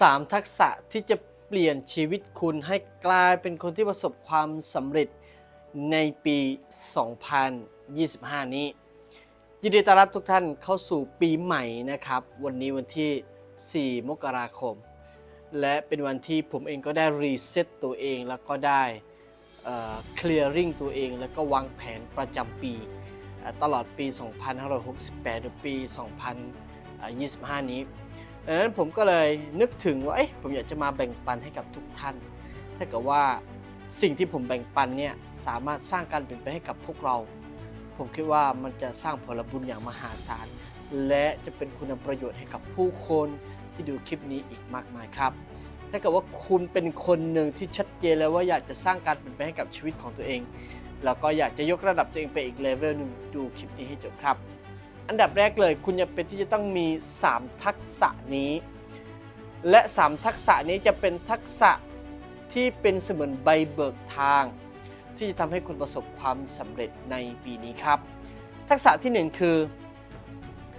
3 ทักษะที่จะเปลี่ยนชีวิตคุณให้กลายเป็นคนที่ประสบความสำเร็จในปี 2025 นี้ ยินดีต้อนรับทุกท่านเข้าสู่ปีใหม่นะครับ วันนี้วันที่ 4 มกราคม และเป็นวันที่ผมเองก็ได้รีเซ็ตตัวเองแล้วก็ได้เคลียร์ริ่งตัวเองแล้วก็วางแผนประจำปี ตลอดปี 2568 หรือปี 2025 นี้ ดังนั้นผมก็เลยนึกถึงว่าเอ๊ะผมอยากจะมาแบ่งปันให้กับทุกท่าน ถ้าเกิดว่าสิ่งที่ผมแบ่งปันเนี่ยสามารถสร้างการเปลี่ยนแปลงให้กับพวกเรา ผมคิดว่ามันจะสร้างผลบุญอย่างมหาศาล และจะเป็นคุณประโยชน์ให้กับผู้คนที่ดูคลิปนี้อีกมากมายครับ ถ้าเกิดว่าคุณเป็นคนหนึ่งที่ชัดเจนแล้วว่าอยากจะสร้างการเปลี่ยนแปลงให้กับชีวิตของตัวเอง แล้วก็อยากจะยกระดับตัวเองไปอีกเลเวลหนึ่งดูคลิปนี้ให้จบครับ อันดับแรกเลย คุณจะเป็นที่จะต้องมี 3 ทักษะนี้ และ 3 ทักษะนี้จะเป็นทักษะที่เป็นเสมือนใบเบิกทาง ที่จะทำให้คุณประสบความสำเร็จในปีนี้ครับ ทักษะที่ 1 คือ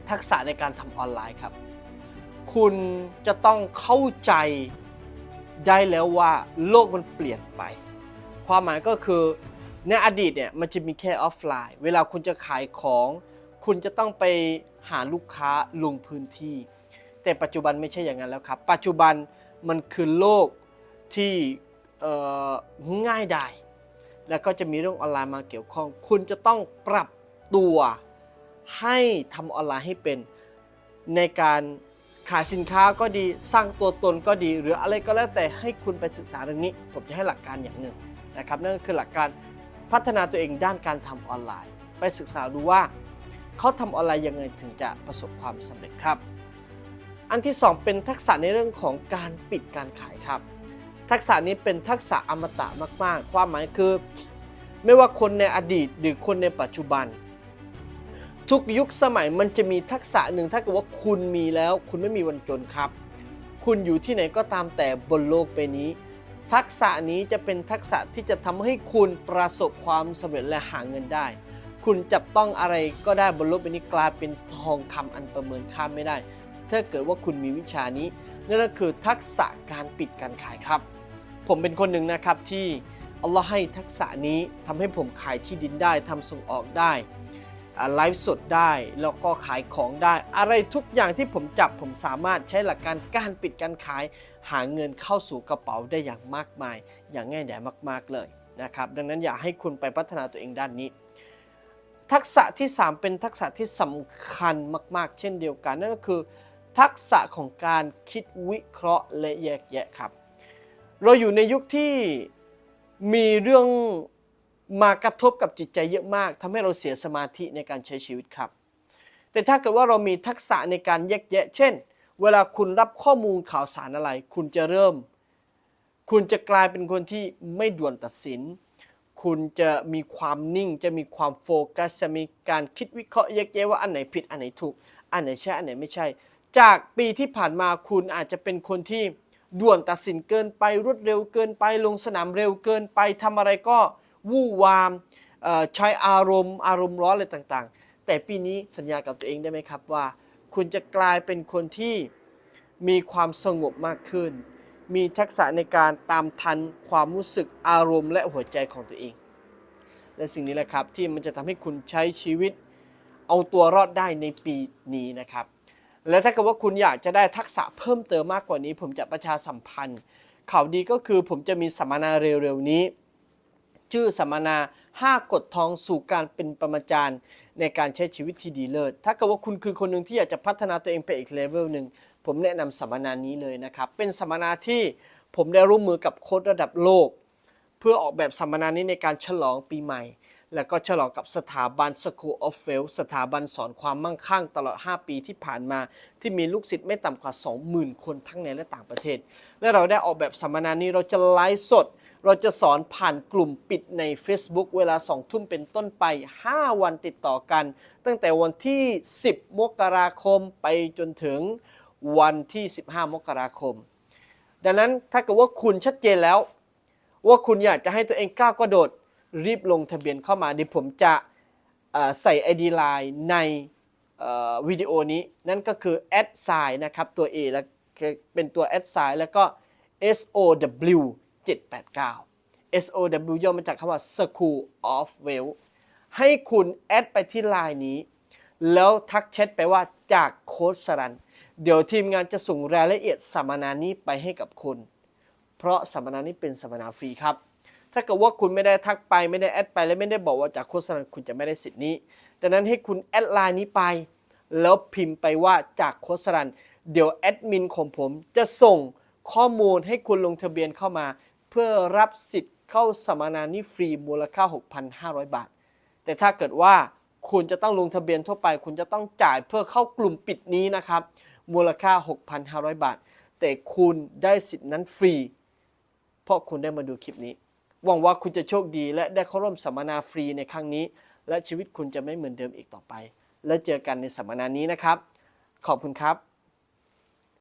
ทักษะในการทำออนไลน์ครับ คุณจะต้องเข้าใจได้แล้วว่าโลกมันเปลี่ยนไป ความหมายก็คือในอดีตเนี่ยมันจะมีแค่ออฟไลน์ เวลาคุณจะขายของ คุณจะต้องไปหาลูกค้าลงพื้นที่ แต่ปัจจุบันไม่ใช่อย่างนั้นแล้วครับ ปัจจุบันมันคือโลกที่ง่ายดายแล้วก็จะมีเรื่องออนไลน์มาเกี่ยวข้อง คุณจะต้องปรับตัวให้ทำออนไลน์ให้เป็นในการขายสินค้าก็ดีสร้างตัวตนก็ดี หรืออะไรก็แล้วแต่ให้คุณไปศึกษาเรื่องนี้ ผมจะให้หลักการอย่างหนึ่งนะครับนั่นก็คือหลักการพัฒนาตัวเองด้านการทำออนไลน์ ไปศึกษาดูว่า เขาทำออนไลน์ยังไงถึงจะประสบความสำเร็จครับ อันที่ 2 เป็นทักษะในเรื่องของการปิดการขายครับ ทักษะนี้เป็นทักษะอมตะมาก ๆ ความหมายคือ ไม่ว่าคนในอดีตหรือคนในปัจจุบัน ทุกยุคสมัยมันจะมีทักษะหนึ่งถ้าเกิดว่าคุณมีแล้ว คุณไม่มีวันจนครับ คุณอยู่ที่ไหนก็ตามแต่บนโลกใบนี้ทักษะนี้จะเป็นทักษะที่จะทำให้คุณประสบความสำเร็จและหาเงินได้ คุณจับต้องอะไรก็ได้บนโลกใบนี้กลายเป็นทองคำอันประเมินค่าไม่ได้ ถ้าเกิดว่าคุณมีวิชานี้นั่นก็คือทักษะการปิดการขายครับ ผมเป็นคนหนึ่งนะครับที่อัลลอฮ์ให้ทักษะนี้ทำให้ผมขายที่ดินได้ทำส่งออกได้ไลฟ์สดได้แล้วก็ขายของได้ อะไรทุกอย่างที่ผมจับผมสามารถใช้หลักการการปิดการขาย หาเงินเข้าสู่กระเป๋าได้อย่างมากมาย อย่างง่ายดายมาก ๆเลยนะครับ ดังนั้นอยากให้คุณไปพัฒนาตัวเองด้านนี้ ทักษะที่ 3 เป็นทักษะที่สำคัญมาก ๆ เช่นเดียวกัน นั่นก็คือทักษะของการคิดวิเคราะห์และแยกแยะครับ เราอยู่ในยุคที่มีเรื่องมากระทบกับจิตใจเยอะมากทำให้เราเสียสมาธิในการใช้ชีวิตครับ แต่ถ้าเกิดว่าเรามีทักษะในการแยกแยะ เช่น เวลาคุณรับข้อมูลข่าวสารอะไร คุณจะเริ่ม คุณจะกลายเป็นคนที่ไม่ด่วนตัดสิน คุณจะมีความนิ่งจะมีความโฟกัสจะมีการคิดวิเคราะห์แยกแยะว่าอันไหนผิดอันไหนถูก อันไหนใช่อันไหนไม่ใช่ จากปีที่ผ่านมาคุณอาจจะเป็นคนที่ด่วนตัดสินเกินไปรวดเร็วเกินไปลงสนามเร็วเกินไปทำอะไรก็วู่วามใช้อารมณ์ อารมณ์ร้อนอะไรต่างๆ แต่ปีนี้สัญญากับตัวเองได้ไหมครับว่า คุณจะกลายเป็นคนที่มีความสงบมากขึ้น มีทักษะในการตามทันความรู้สึกอารมณ์และหัวใจของตัวเอง และสิ่งนี้แหละครับที่มันจะทำให้คุณใช้ชีวิต เอาตัวรอดได้ในปีนี้นะครับ และถ้าเกิดว่าคุณอยากจะได้ทักษะเพิ่มเติมมากกว่านี้ ผมจะประชาสัมพันธ์ข่าวดีก็คือผมจะมีสัมมนาเร็วๆนี้ ชื่อสัมมนา 5 กฎทองสู่การเป็นประมาจารย์ในการใช้ชีวิตที่ดีเลิศ ถ้าเกิดว่าคุณคือคนหนึ่งที่อยากจะพัฒนาตัวเองไปอีกเลเวลหนึ่ง ผมแนะนำสัมมนานี้เลยนะครับ เป็นสัมมนาที่ผมได้ร่วมมือกับโค้ดระดับโลก เพื่อออกแบบสัมมนานี้ในการฉลองปีใหม่ แล้วก็ฉลองกับสถาบัน School of Wealth สถาบันสอนความมั่งคั่งตลอด 5 ปีที่ผ่านมา ที่มีลูกศิษย์ไม่ต่ำกว่า 20,000 คนทั้งในและต่างประเทศ และเราได้ออกแบบสัมมนานี้เราจะไลฟ์สดเราจะสอนผ่านกลุ่มปิดใน Facebook เวลา 2 ทุ่มเป็นต้นไป 5 วันติดต่อกัน ตั้งแต่วันที่ 10 มกราคมไปจนถึง วันที่ 15 มกราคม ดังนั้นถ้าเกิดว่าคุณชัดเจนแล้ว ว่าคุณอยากจะให้ตัวเองกล้าวกระโดด รีบลงทะเบียนเข้ามาเดี๋ยวผมจะเอ่อใส่ ID Line ในวิดีโอนี้ นั่นก็คือแอดไซน์นะครับ ตัว A และเป็นตัวแอดไซน์แล้วก็ SOW 789 SOW ย่อมาจากคำว่า School of Wealth ให้คุณแอดไปที่ไลน์นี้ แล้วทักแชทไปว่าจากโค้ดสรัน เดี๋ยวทีมงานจะส่งรายละเอียดสัมมนานี้ไปให้กับคุณ เพราะสัมมนานี้เป็นสัมมนาฟรีครับ ถ้าเกิดว่าคุณไม่ได้ทักไปไม่ได้แอดไปและไม่ได้บอกว่าจากโฆษณาคุณจะไม่ได้สิทธิ์นี้ ดังนั้นให้คุณแอดไลน์นี้ไป แล้วพิมพ์ไปว่าจากโฆษณาเดี๋ยวแอดมินของผมจะส่งข้อมูลให้คุณลงทะเบียนเข้ามา เพื่อรับสิทธิ์เข้าสัมมนานี้ฟรีมูลค่า 6,500 บาท แต่ถ้าเกิดว่าคุณจะต้องลงทะเบียนทั่วไป คุณจะต้องจ่ายเพื่อเข้ากลุ่มปิดนี้นะครับ มูลค่า 6,500 บาท แต่คุณได้สิทธินั้นฟรี เพราะคุณได้มาดูคลิปนี้ หวังว่าคุณจะโชคดีและได้เข้าร่วมสัมมนาฟรีในครั้งนี้ และชีวิตคุณจะไม่เหมือนเดิมอีกต่อไป และเจอกันในสัมมนานี้นะครับ ขอบคุณครับ